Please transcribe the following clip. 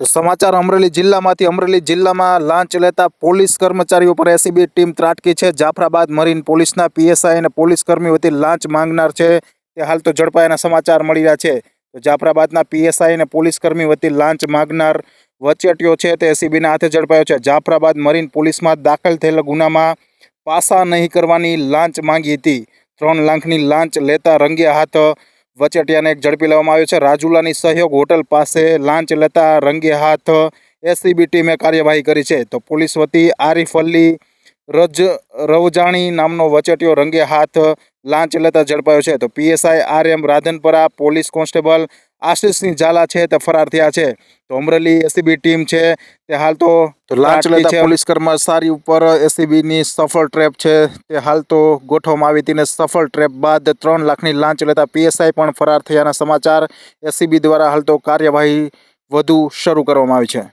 તો સમાચાર અમરેલી જિલ્લામાંથી. અમરેલી જિલ્લામાં લાંચ લેતા પોલીસ કર્મચારીઓ પર એસીબી ટીમ ત્રાટકી છે. જાફરાબાદ મરીન પોલીસના પીએસઆઈ અને પોલીસ કર્મી વતી લાંચ માંગનાર છે. તે હાલ તો ઝડપાયાના સમાચાર મળી રહ્યા છે. તો જાફરાબાદના પીએસઆઈ અને પોલીસ કર્મી વતી લાંચ માંગનાર વચેટ્યો છે તે એસીબીના હાથે ઝડપાયો છે. જાફરાબાદ મરીન પોલીસમાં દાખલ થયેલા ગુનામાં પાસા નહીં કરવાની લાંચ માંગી હતી. ત્રણ લાખની લાંચ લેતા રંગે હાથ વચેટિયાને એક ઝડપી લેવામાં આવ્યો છે. રાજુલાની સહયોગ હોટલ પાસે લાંચ લેતા રંગે હાથ એસીબી ટીમે કાર્યવાહી કરી છે. તો પોલીસ વતી આરિફ અલી રજ રવજાણી નામનો વચેટિયો રંગે હાથ લાંચ લેતા ઝડપાયો છે. તો PSI R M Radhanpara police constable Ashishsinh Zala છે તે ફરાર થયા છે. તો અમરેલી એસીબી ટીમ છે તે હાલ તો લાંચ લેતા પોલીસ કર્મચારી ઉપર એસીબીની સફળ ટ્રેપ છે. તે હાલ તો ગોઠવવામાં આવી હતી ને સફળ ટ્રેપ બાદ ત્રણ લાખની લાંચ લેતા પીએસઆઈ પણ ફરાર થયાના સમાચાર એસીબી દ્વારા હાલ તો કાર્યવાહી વધુ શરૂ કરવામાં આવી છે.